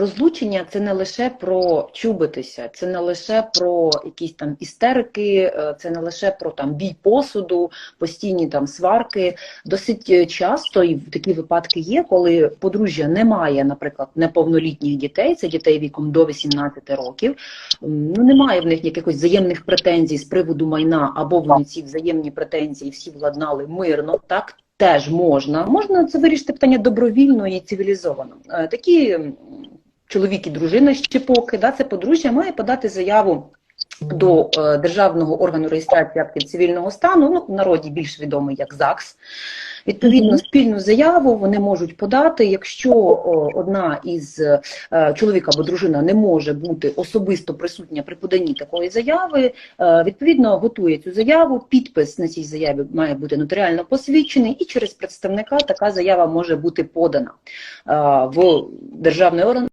Розлучення це не лише про чубитися, це не лише про якісь там істерики, е, це не лише про там бій посуду, постійні там сварки. Досить е, часто і такі випадки є, коли подружжя не має, наприклад, неповнолітніх дітей, це дітей віком до 18 років. Ну немає в них якихось взаємних претензій з приводу майна, або вони ці взаємні претензії всі владнали мирно. Так теж можна. Можна це вирішити питання добровільно і цивілізовано. Е, Такі чоловік і дружина ще поки, да, це подружжя має подати заяву до е, державного органу реєстрації актів цивільного стану, ну в народі більш відомий як ЗАГС. Відповідно, спільну заяву вони можуть подати, якщо о, одна із е, чоловік або дружина не може бути особисто присутня при поданні такої заяви, е, відповідно готує цю заяву. Підпис на цій заяві має бути нотаріально посвідчений, і через представника така заява може бути подана е, в державний орган